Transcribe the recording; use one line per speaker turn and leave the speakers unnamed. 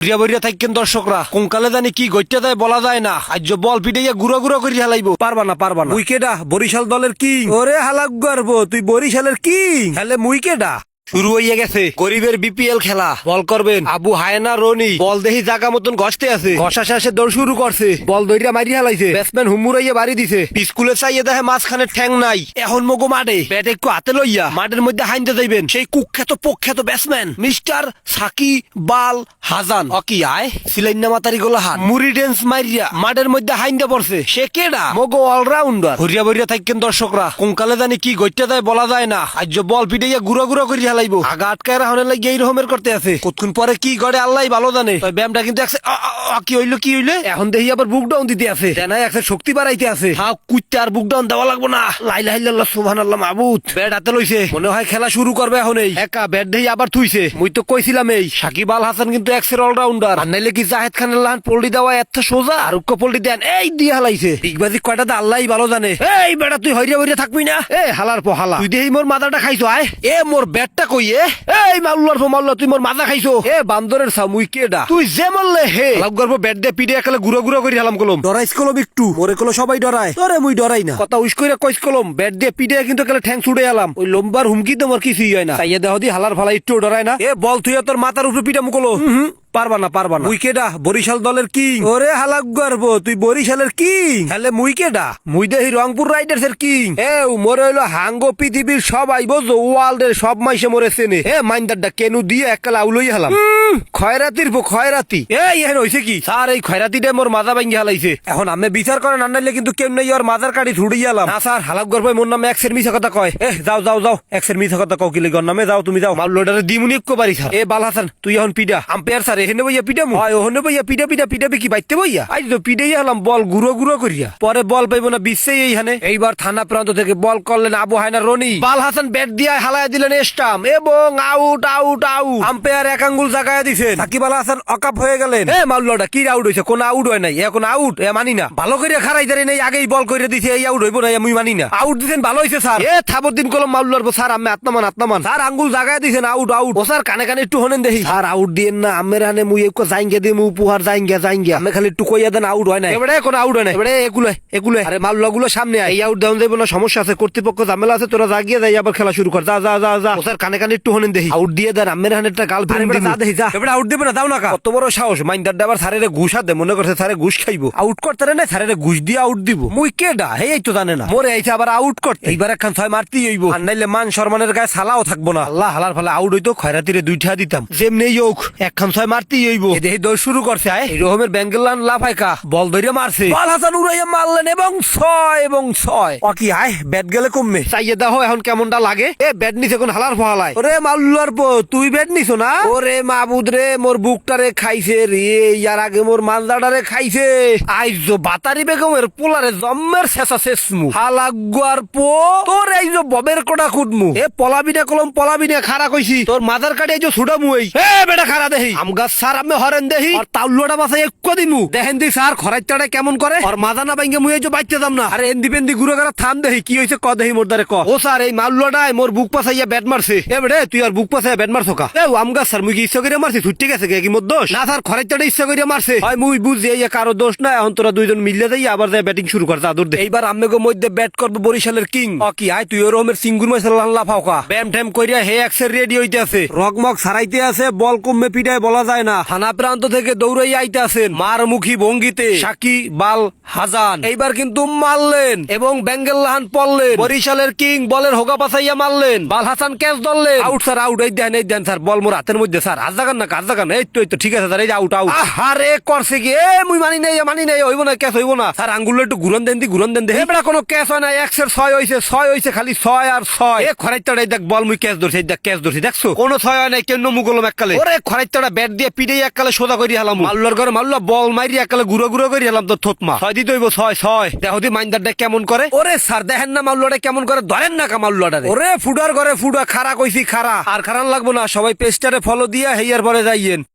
বরিয়া বরিয়া থাকেন দর্শকরা। কোনকালে জানি কি গইতে দেয় বলা যায় না। আজ বল পিটাইয়া গুড়ো গুড়া করে হালাইবো। পারবা না পারবা না। উইকেটা বরিশাল দলের কিং। ওরে হালাক গর্ব তুই বরিশালের কিং। হেলে মুইকেটা শুরু হইয়া গেছে। গরিবের বিপিএল খেলা। বল করবেন। আবু হায়না, রনি, বল দেখি জাগা মতন গসতে আছে। ঘষা শেষে দৌড় শুরু করছে। বল দইরা মারি হালাইছে। ব্যাটসম্যান হুমুরাইয়া বাড়ি দিছে। স্কুলে চাইয়ে দেখে মাঝখানে ঠ্যাং নাই। এখন মগো মাঠে। ব্যাট একটু হাতে লইয়া মাঠের মধ্যে হাইনতে যাইবেন। সেই কুখ্যাত প্রখ্যাত ব্যাটসম্যান মিস্টার সাকি বাল হাজান। অকি, আয়। সিলাইন্না মাতারি গোলা হাত। মুড়ি ডেন্স মারিয়া মাঠের মধ্যে হাইন্দা পড়ছে। সে কেডা? মগো অলরাউন্ডার হরিয়া বরিয়া থাকেন দর্শকরা। কোনকালে জানি কি গইতে দেয় বলা যায় না। আজ বল পিটাইয়া গুড়া গুড়া করে হালাইবো আগা আটকায় লাগে এই রকমের করতে আছে। কতক্ষণ পরে কি গড়ে আল্লাহ ভালো জানে। ব্যায়ামটা কিন্তু একসে- কি হইল কি হইলে? এখন দেখি আবার বুক ডাউন দিতে আছে। তেনাই একসে শক্তি বাড়াইতে আছে। হা কুইতে আর বুক ডাউন দেওয়া লাগবো না। লাইলা ব্যাট হাতে লইছে। মনে হয় খেলা শুরু করবে এখন এই। একা ব্যাট দেই আবার থুইছে। মুই তো কইছিলাম এই সাকিব আল হাসান কিন্তু এক্সের অলরাউন্ডার আর নাইলে কি জাহেদ খানের লাহান পোল্টি দেওয়া এত সোজা? আর উক্ক পোল্টি দেন এই দিয়ে হালাইছে। দিগবাজি কয়টা তো আল্লাহ ভালো জানে। এই বেটা তুই হইরে হইরে থাকবি না? এ হালার পো হালা তুই দেহি মোর মাথাটা খাইছো আয়। এ মোর ব্যাটটা কই এ এই মাল্লার ফো মাল্লা তুই মোর মাথা খাইছো? এ বান্দরের সামুই কেডা? তুই যে মল্লে হে। লাগ গর্ব ব্যাট দে পিড়ে একলে গুড়ো গুড়ো করে হালাম কলম। ডরাইস কলম একটু মোরে কলো সবাই ডরায়। তোরে মুই ডরাই না। কথা উইস কইরা কইস কলম ব্যাট দে পিড়ে কিন্তু একলে ঠ্যাং ছুড়ে এলাম। ওই লম্বার হুমকি তো মোর কিছুই হয় না। তাইয়া দেহ দি হালার ফালা একটু ডরায় না। এ বল তুই তোর মাথার উপরে পিটা মুকলো হুম। পারবা না পারবা না। উইকেডা বরিশাল দলের কিং। ওরে হালাক গর্ব তুই বরিশালের কিং। হেলে মুইকেডা মুই দেহি রংপুর রাইডার্স এর কিং। এ মোরে হইল হাঙ্গো পৃথিবীর সবাই বোঝো? ওয়ার্ল্ড এর সব মাইসে মরে চেনে। এ মাইন্দারটা কেনু দিয়ে এককাল আউলই হালাম। খয়রাতির পো খয়রাতি। এই এখানে হইছে কি? স্যার এই খয়রাতিটা মোর মাজা ভাঙ্গি হালাইছে। এখন আমি বিচার করেন আনাইলে কিন্তু কেউ নেই ওর মাজার কাটি ছুড়ি গেলাম না স্যার হালাক গর্ব মোর নামে এক্সের মিছা কথা কয়। এ যাও যাও যাও এক্সের মিছা কথা কও কি লিগর নামে যাও তুমি যাও। মাল লোডারে দিমুনি একো পারি স্যার। এ বাল হাসান তুই এখন পিডা। আম্পায়ার স্যার এখানে বইয়া পিডা মু? হয় ওখানে বইয়া পিডা পিডা পিডা কি বাইতে বইয়া? আজ তো পিডাই হলাম বল গুঁড়ো গুঁড়ো করিয়া। পরে বল পাইবো না বিশ্বে এইখানে। এইবার থানা প্রান্ত থেকে বল করলেন আবু হায়না রনি। বাল হাসান ব্যাট দিয়া হালায় দিলেন স্টাম এবং আউট আউট আউট আম্পায়ার এক আঙ্গুল জাগায় দিছেন। সাকিব আল হাসান অকাপ হয়ে গেলেন। এ মাল্লটা কি আউট হয়েছে কোন আউট হয় নাই? এখন আউট এ মানি না। ভালো করে খারাই দাঁড়িয়ে নেই আগেই বল করে দিছে এই আউট হইব না আমি মানি না। আউট দিছেন ভালো হয়েছে স্যার। এ থাবর দিন কলম মাল্লার স্যার আমি আত্মামান আত্মামান। স্যার আঙ্গুল জাগায় দিছেন আউট আউট ও স্যার কানে কানে একটু হনেন দেখি। স্যার আউট দিয়েন না আমের হানে মুই একটু যাইঙ্গে দিয়ে মুই উপহার যাইঙ্গে যাইঙ্গে আমি খালি একটু কইয়া দেন আউট হয় না এবারে কোন আউট হয় না এবারে এগুলো এগুলো আরে মাল্লা গুলো সামনে আয়। এই আউট দেওয়া যাবে না সমস্যা আছে কর্তৃপক্ষ ঝামেলা আছে তোরা জাগিয়ে যাই আবার খেলা শুরু কর। যা যা যা যা। স্যার কানে কানে একটু হনেন দেখি আউট দিয়ে দেন আমের হানে একটা গার্লফ্রেন্ড দিন দেখি যা এবারে আউট দেবে না দাও না কত বড় সাহস। মাইন্ডার আবার স্যারের ঘুষ হাতে মনে করছে স্যারে ঘুষ খাইবো। আউট করতে রে না স্যারের ঘুষ দিয়ে আউট দিব। মুই কেডা? হে এই তো জানে না। মোরে আইছে আবার আউট করতে। এইবার একখান ছয় মারতেই হইব। আর নাইলে মান সম্মানের গায়ে সালাও থাকব না। আল্লাহ হালার ফলে আউট হইতো খয়রাতিরে দুইটা দিতাম। যেমনি হোক। একখান ছয় মারতেই হইব। দৌড় শুরু করছে আয়। ব্যাঙ্গেলান লাফাইকা বল ধরে মারছে। বল হাসান উড়াইয়া মারলেন এবং ছয় এবং ছয়। অকি আয় ব্যাট গেলে কমবে। চাইয়ে দেখো এখন কেমনটা লাগে। এ ব্যাট নিছে কোন হালার ফহালায়। ওরে মাল্লার পো তুই ব্যাট নিছো না? ওরে মাবুদ রে মোর বুকটারে খাইছে রে ইয়ার আগে মোর মালদাটারে খাইছে। আইজো বাতারি বেগমের পোলারে জম্মের শেষা শেষমু। হালাগুয়ার পো তোর এই যে ববের কোটা কুটমু এ পলাবিনা কলম পলাবিনা খারা কইছি। তোর মাদার কাটে এই যে ছুটামু এই। এ বেটা খারা দেহি। আমগাছ সার আমি হরেন দেহি। আর তাউলুয়াটা বাসাই এক দিমু। দেখেন দি স্যার খরাইটাটা কেমন করে? আর মাদা না বাইঙ্গে মুই যে বাইতে দাম না। আরে এন্দি পেন্দি গুরু করা থাম দেহি কি হইছে ক দেহি মোর দ্বারে ক। ও স্যার এই মাল্লুয়াটাই মোর বুক পাসাইয়া ব্যাট মারছে। এ বেড়ে তুই আর বুক পাসাইয়া ব্যাট মারছো কা? এ আমগাছ স্যার মুই কি ইচ্ছা করে মারছি? ছুটতে গেছে কে? কি মোর দোষ? না স্যার খরাইটাটা ইচ্ছা করে মারছে। হয় মুই বুঝি এই কারও দোষ না এখন তোরা দুইজন মিললে যাই আবার যাই ব্যাটিং শুরু কর চাদর দে। এইবার আমেগো মধ্যে ব্যাট করব বরিশালের কিং। কি আয় তুই ওরমের সিঙ্গুর মাইসাল্লাহ লাফাও কা। ব্যাম ট্যাম কইরা হে এক্সের রেডি হইতে আছে। রকমক সারাইতে আছে বল কমবে পিটায় বলা যায় না। থানা প্রান্ত থেকে দৌড়াই আইতে আছেন মারমুখী ভঙ্গিতে সাকি বাল হাজান। এইবার কিন্তু মারলেন এবং ব্যাঙ্গেল্লাহান পড়লেন। বরিশালের কিং বলের হোগা পাসাইয়া মারলেন। বাল হাসান ক্যাচ ধরলেন। আউট স্যার আউট এই দেন এই দেন স্যার বল মোর হাতের মধ্যে স্যার আজ জাগান না কাজ জাগান এই তো এই তো, ঠিক আছে স্যার এই আউট আউট আরে করছে কি? এ মুই মানি নাই মানি নাই, হইব না, ক্যাচ হইব না। স্যার আঙ্গুল একটু ঘুরন দেন দি, ঘুরন দেন দে। এবড়া কোনো ক্যাচ হয় না একশের ছয় হইছে ছয় হইছে, খালি ছয় আর ছয়। এ খরাইতাড়া দেখ, বল মুই ক্যাচ ধরছি দেখ, ক্যাচ ধরছি, দেখছ? কোনো ছয় হয় নাই কেন মুগলম এককালে ওরে খরাইতাড়া ব্যাট দিয়ে পিড়ে এককালে সোজা করি হালাম। মাল্লার ঘরে মাল্লা বল মারি এককালে গুঁড়ো গুঁড়ো করি হালাম তো থতমা। ছয় দিতে হইব ছয় ছয়। দেখো দি মাইন্দারটা কেমন করে? ওরে স্যার দেখেন না মাল্লাটা কেমন করে? ধরেন না কা মাল্লাটা ওরে ফুডার ঘরে ফুডা খারা কইছি খারা আর খারান লাগবো না সবাই পেস্টারে ফলো দিয়া হেয়ার পরে যাইয়েন।